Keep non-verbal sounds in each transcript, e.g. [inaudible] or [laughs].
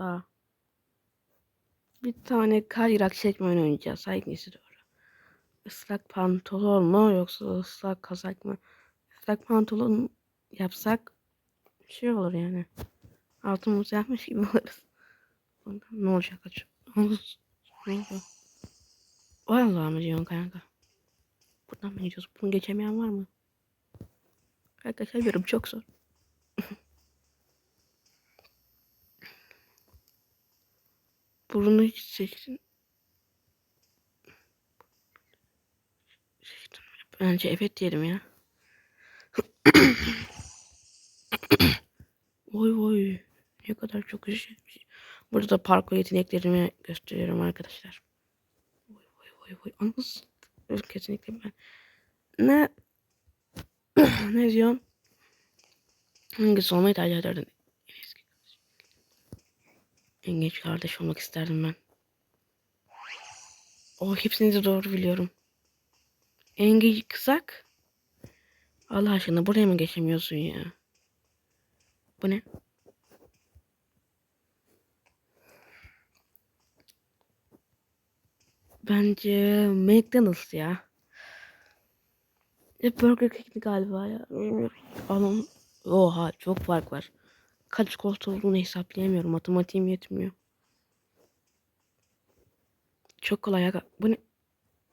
Aa. Bir tane kayrak çekme oynayacağız. Hangisi doğru? Islak pantolon mu yoksa ıslak kazak mı? Islak pantolon yapsak şey olur yani. Altımızı yapmış gibi oluruz. Ondan ne olacak acaba? Neydi? O Allah mı diyorsun kanka? Buradan mı gidiyoruz? Bunu geçemeyen var mı? Kanka seviyorum çok zor. Burnu. Seçtim. Bence evet diyelim ya. [coughs] Oy oy. Ne kadar çok şey. Burada da parkur yeteneklerimi gösteriyorum arkadaşlar. Oy oy oy oy. Anız. Kesinlikle ben. Ne? [coughs] ne diyorsun? Hangisi olmayı tercih ederdin? En genç kardeş olmak isterdim ben. O hepsini de doğru biliyorum. En genç kızak. Allah aşkına buraya mı geçemiyorsun ya? Bu ne? Bence McDonald's ya. Burger King'di galiba ya. Bilmiyorum. Oha çok fark var. Kaç koltuğu olduğunu hesaplayamıyorum. Matematiğim yetmiyor. Çok kolay. Bu ne?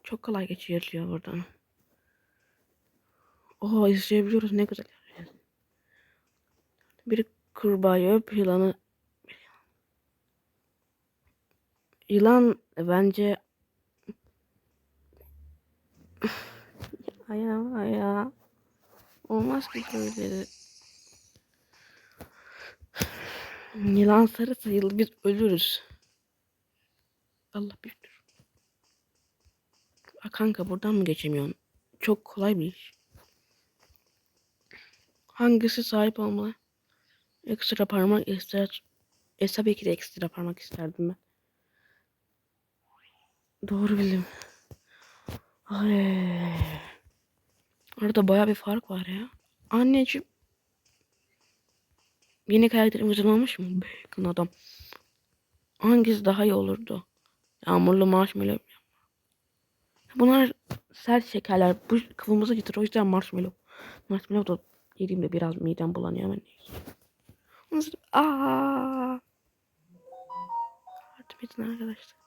Çok kolay geçiyor buradan. Oha izleyebiliyoruz ne güzel. Bir kurbağayı öp yılanı Yılan bence Aya aya olmaz ki böyle. Yılan sarı sayılı biz ölürüz. Allah büyüktür. Aa, kanka buradan mı geçemiyorsun? Çok kolay bir iş. Hangisi sahip olmalı? Ekstra parmak ister. E tabii ki de ekstra parmak isterdim ben. Doğru bildim. Ay. Arada baya bir fark var ya. Anneciğim. Yeni karakterim güzel olmuş mu? Bacon adam. Hangisi daha iyi olurdu? Yağmurlu marshmallow. Bunlar sert şekerler. Bu kıvamızı getirir. O yüzden marshmallow. Marshmallow da yediğimde biraz midem bulanıyor ama neyse. Aaa. Yardım edin arkadaşlar.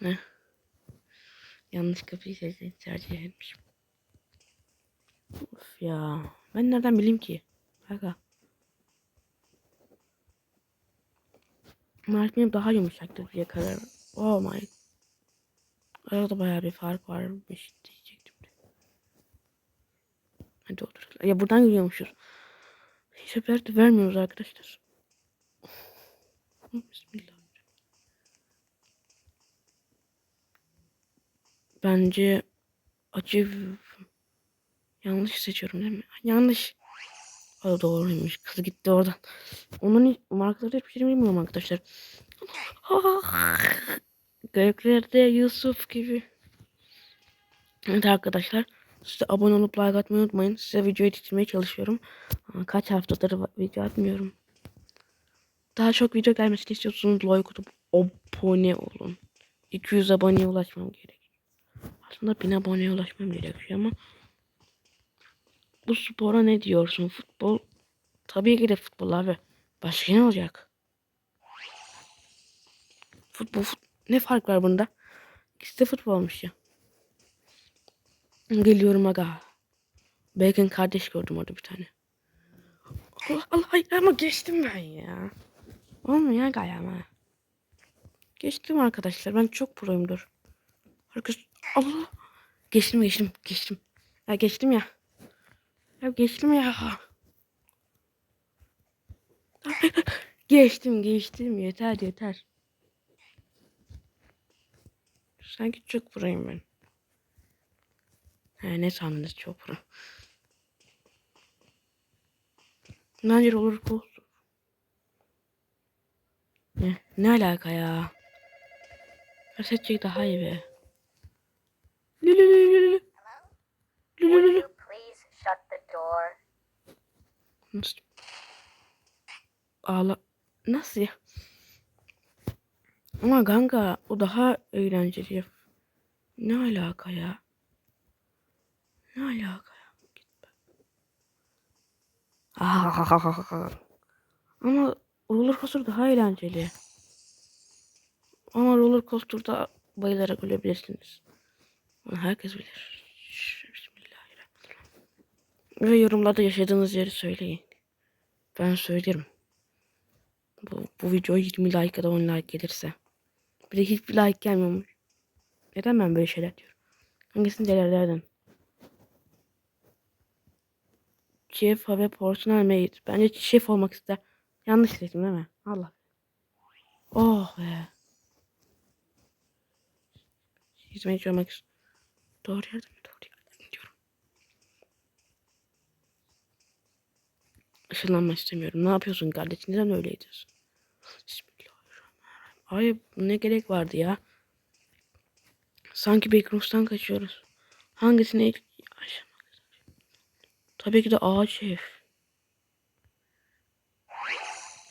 Ne? Yanlış kapıyı. Tercih etmişim. Of ya. Ben nereden bileyim ki? Kanka. Marshmallow daha yumuşaktır diye karar. Oh my. Arada bayağı bir fark varmış diyecektim. Hadi otur. Ya buradan gidiyormuşuz. Hiç haber de vermiyoruz arkadaşlar. Bismillah. Bence acı yanlış seçiyorum değil mi? Yanlış. O doğruymuş. Kız gitti oradan. Onun markaları hiçbir şey bilmiyorum arkadaşlar. Göklerde Yusuf gibi. Evet arkadaşlar. Size abone olup like atmayı unutmayın. Size video yetiştirmeye çalışıyorum. Kaç haftadır video atmıyorum. Daha çok video gelmesini istiyorsanız like atıp abone olun. 200 aboneye ulaşmam gerek. Aslında 1000 aboneye ulaşmam gerekiyor ama bu spora ne diyorsun? Futbol tabii ki de futbol abi. Başka ne olacak? Futbol fut ne fark var bunda? İkisi de futbolmuş ya. Geliyorum aga. Bacon kardeş gördüm orada bir tane. Allah Allah ama geçtim ben ya. Olmuyor galiba. Geçtim arkadaşlar. Ben çok proyumdur. Arkadaş Allah. Geçtim geçtim geçtim. Ya geçtim ya. Ya geçtim ya. geçtim geçtim yeter yeter. Sanki çok proyum ben. He ne sandınız çok pro. Bence olur bu. Ne? Ne alaka ya? Seçecek daha iyi be. Nasıl? Ağla. Nasıl ya? Ama kanka o daha eğlenceli. Ne alaka ya? Ne alaka ya? [laughs] Ama roller coaster daha eğlenceli. Ama roller coaster'da bayılarak ölebilirsiniz. Bunu herkes bilir. Ve yorumlarda yaşadığınız yeri söyleyin. Ben söylerim. Bu, bu video 20 like ya da 10 like gelirse. Bir de hiçbir like gelmiyormuş. Neden ben böyle şeyler diyorum? Hangisini delerlerden? Şef ve personel maid. Bence şef olmak ister. Yanlış dedim değil mi? Allah. Oh be. Hizmetçi olmak istiyorum. Doğru yerde mi? Doğru yerde gidiyorum. Işınlanma istemiyorum. Ne yapıyorsun kardeşim? Neden öyle ediyorsun? Bismillahirrahmanirrahim. Ay ne gerek vardı ya? Sanki Backrooms'tan kaçıyoruz. Hangisini ilk Tabii ki de ağaç ev.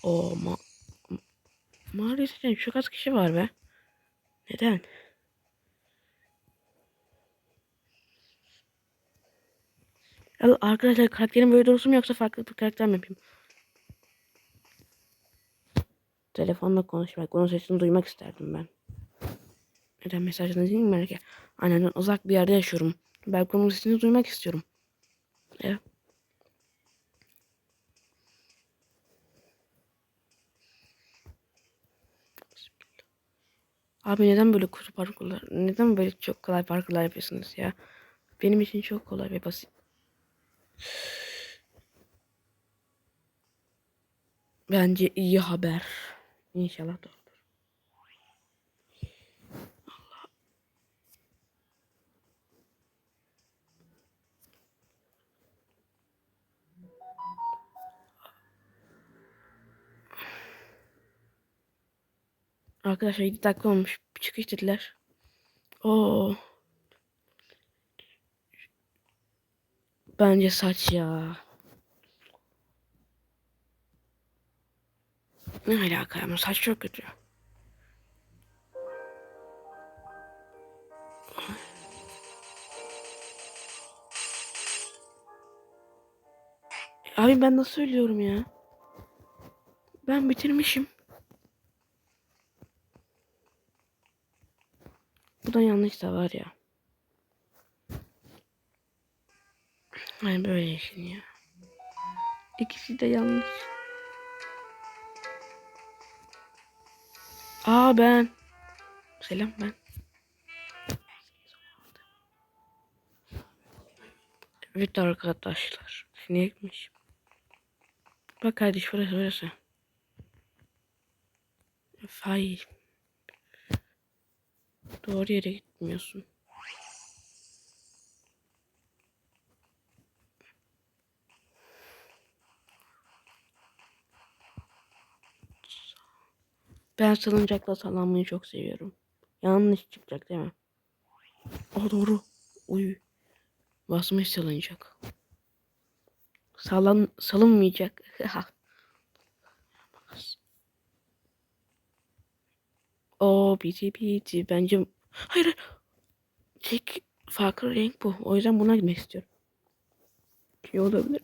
O ma Mağarada çok az kişi var be. Neden? Arkadaşlar karakterim böyle dursun mu yoksa farklı bir karakter mi yapayım? Telefonla konuşmak, onun sesini duymak isterdim ben. Neden mesajını mi merak Annenden uzak bir yerde yaşıyorum. Belki onun sesini duymak istiyorum. Evet. Abi neden böyle kutu parkurlar, neden böyle çok kolay parkurlar yapıyorsunuz ya? Benim için çok kolay ve basit. Bence iyi haber. İnşallah doğrudur. Arkadaşlar 7 dakika olmuş. Çıkış dediler. Oo. Bence saç ya. Ne alaka ama saç çok kötü. Abi ben nasıl söylüyorum ya? Ben bitirmişim. Bu da yanlış da var ya. Ay böyle işin ya. İkisi de yanlış. Aa ben. Selam ben. Evet arkadaşlar. Sinekmiş. Bak kardeş burası burası. Fay. Doğru yere gitmiyorsun. Ben salıncakla sallanmayı çok seviyorum. Yanlış çıkacak değil mi? O doğru. Uy. Basmış salıncak. Sallan salınmayacak. [laughs] o biti biti bence hayır tek farklı renk bu. O yüzden buna gitmek istiyorum. İyi olabilir.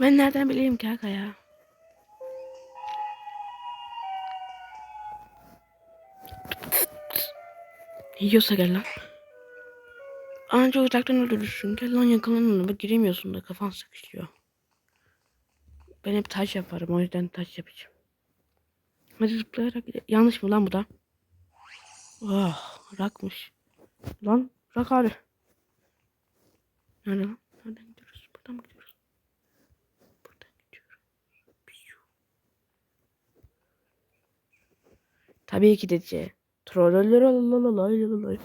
Ben nereden bileyim ki ya? Yiyorsa gel lan. Anca uzaktan öldürürsün. Gel lan yakalanın. Bak giremiyorsun da kafan sıkışıyor. Ben hep taş yaparım. O yüzden taş yapacağım. Hadi zıplayarak gidelim. Yanlış mı lan bu da? Oh, rakmış. Lan rak abi. Nerede lan? Nereden gidiyoruz? Buradan mı gidiyoruz? Buradan gidiyoruz. Tabii ki de C. Trollololololololololol.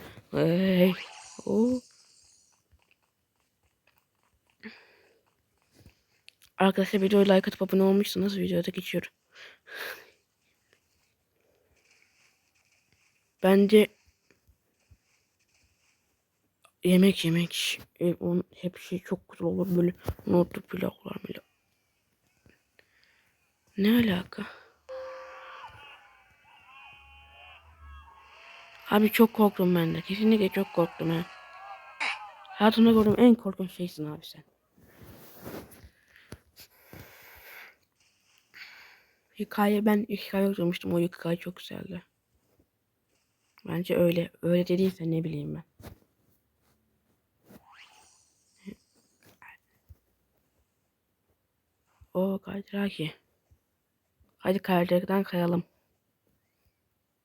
Abi çok korktum ben de. Kesinlikle çok korktum ha. Hayatımda gördüğüm en korkunç şeysin abi sen. Hikaye ben hikaye okumuştum. O hikaye çok güzeldi. Bence öyle. Öyle dediyse ne bileyim ben. O kaydırak Hadi kaydıraktan kayalım.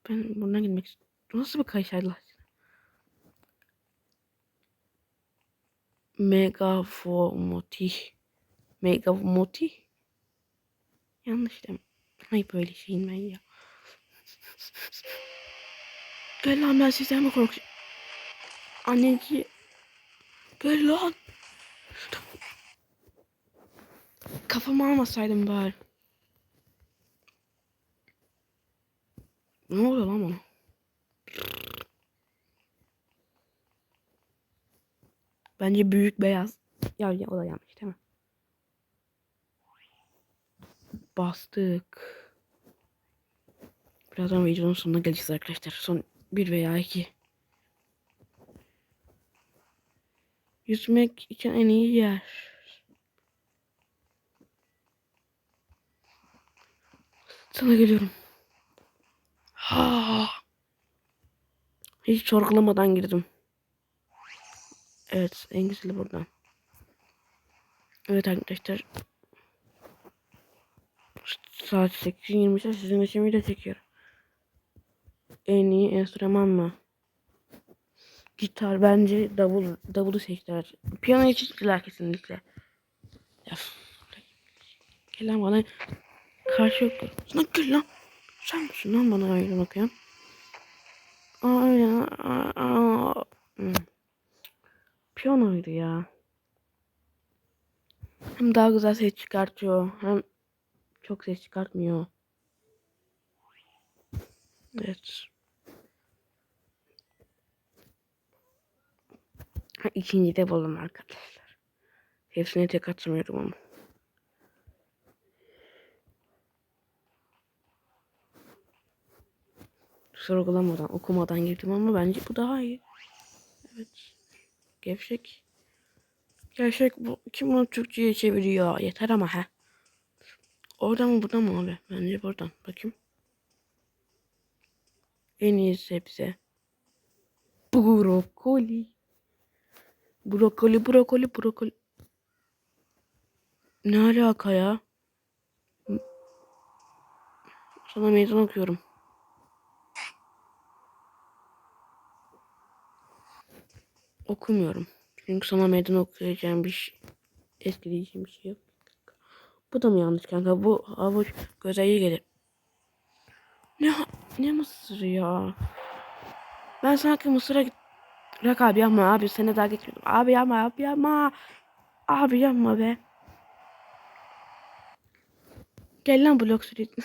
Ben buradan gitmek istiyorum. Nasıl bir kayış Allah aşkına? Megafomoti. Megafomoti. Yanlış dem. Ay böyle şeyin ben ya. Gel lan ben sizden mi korkuyorum? Anneci. Gel lan. Kafamı almasaydım bari. Ne oluyor lan bana? Bence büyük beyaz. Ya, ya o da yanlış değil mi? Bastık. Birazdan videonun sonuna geleceğiz arkadaşlar. Son bir veya iki. Yüzmek için en iyi yer. Sana geliyorum. Ha. Hiç sorgulamadan girdim. Evet en güzeli buradan. Evet arkadaşlar. Saat 8.20'de sizin için video çekiyorum. En iyi enstrüman mı? Gitar bence davul davulu seçtiler. Piyano seçtiler kesinlikle. Ya. Gel lan bana karşı yok. Sana gel lan. Sen misin lan bana öyle okuyan? Hmm. Piyanoydu ya. Hem daha güzel ses çıkartıyor. Hem çok ses çıkartmıyor. Evet. İkinci de buldum arkadaşlar. Hepsine tek atmıyorum ama. Sorgulamadan, okumadan girdim ama bence bu daha iyi. Evet. Gevşek. Gevşek bu. Kim bunu Türkçe'ye çeviriyor? Yeter ama ha. Oradan mı buradan mı abi? Bence buradan. Bakayım. En iyi sebze. Brokoli. Brokoli, brokoli, brokoli. Ne alaka ya? Sana meydan okuyorum. Okumuyorum. Çünkü sana meydan okuyacağım bir şey, etkileyeceğim bir şey yok. Bu da mı yanlış kanka? Bu havuç göze iyi gelir. Ne ne mısırı ya? Ben sanki mısıra git. Bırak abi yapma abi seni daha geçmedim. Abi yapma abi yapma. Abi yapma be. Gel lan blok sürekli.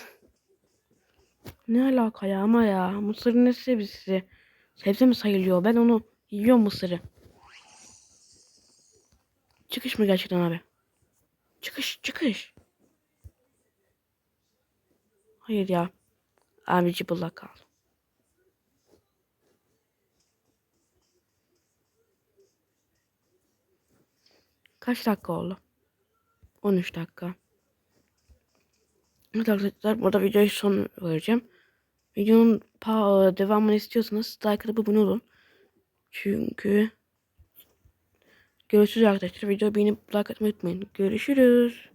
ne alaka ya ama ya. Mısırın ne sebzesi? Sebze mi sayılıyor? Ben onu yiyorum mısırı. Çıkış mı gerçekten abi? Çıkış çıkış. Hayır ya. Abici bulla kal. Kaç dakika oldu? 13 dakika. Evet arkadaşlar burada videoyu son vereceğim. Videonun devamını istiyorsanız like atıp abone olun. Çünkü görüşürüz arkadaşlar. Videoyu beğenip like atmayı unutmayın. Görüşürüz.